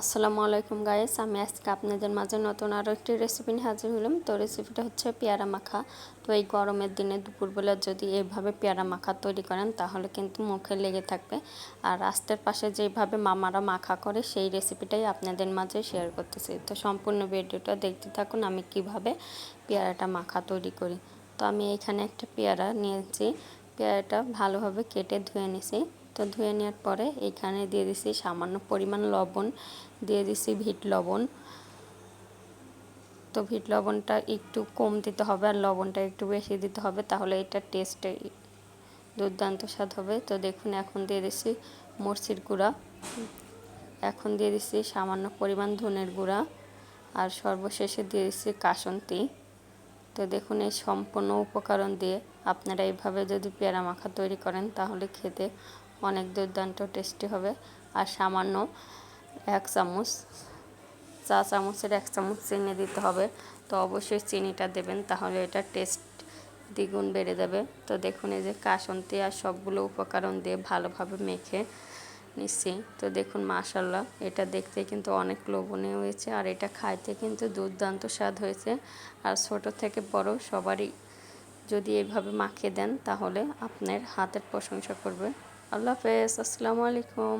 আসসালামু আলাইকুম গাইস আমি আজকে আপনাদের মাঝে নতুন আরও একটি রেসিপি নিয়ে হাজির হলাম। তো রেসিপিটা হচ্ছে পেয়ারা মাখা। তো এই গরমের দিনে দুপুরবেলা যদি এইভাবে পেয়ারা মাখা তৈরি করেন, তাহলে কিন্তু মুখে লেগে থাকবে। আর রাস্তার পাশে যেভাবে মামারা মাখা করে, সেই রেসিপিটাই আপনাদের মাঝে শেয়ার করতেছি। তো সম্পূর্ণ ভিডিওটা দেখতে থাকুন, আমি কীভাবে পেয়ারাটা মাখা তৈরি করি। তো আমি এখানে একটা পেয়ারা নিয়েছি। পেয়ারাটা ভালোভাবে কেটে ধুয়ে নিছি। তো ধুয়ে নেওয়ার পরে এখানে দিয়ে দিছি সামান্য পরিমাণ লবণ, দিয়ে দিছি ভিট লবণ। তো ভিট লবণটা একটু কম দিতে হবে আর লবণটা একটু বেশি দিতে হবে, তাহলে এটা টেস্টে দুর্দান্ত স্বাদ হবে। তো দেখুন, এখন দিয়ে দিছি মরচির গুঁড়া। এখন দিয়ে দিচ্ছি সামান্য পরিমাণ ধনের গুঁড়া। আর সর্বশেষে দিয়ে দিচ্ছি কাসন্তি। তো দেখুন, এই সম্পূর্ণ উপকরণ দিয়ে আপনারা এইভাবে যদি পেয়ারা মাখা তৈরি করেন, তাহলে খেতে অনেক দুর্দান্ত টেস্টি হবে। আর সামান্য এক চামচ, চা চামচের এক চামচ চিনি দিতে হবে। তো অবশ্যই চিনিটা দেবেন, তাহলে এটা টেস্ট দ্বিগুণ বেড়ে যাবে। তো দেখুন, এই যে কাসন্তি আর সবগুলো উপকরণ দিয়ে ভালোভাবে মেখে নিচ্ছি। তো দেখুন মাশাল্লাহ এটা দেখতে কিন্তু অনেক লোভনীয় হয়েছে আর এটা খাইতে কিন্তু দুর্দান্ত স্বাদ হয়েছে। আর ছোট থেকে বড় সবারই যদি এইভাবে মাখিয়ে দেন, তাহলে আপনার হাতের প্রশংসা করবে। আল্লাহ হাফেজ, আসসালামু আলাইকুম।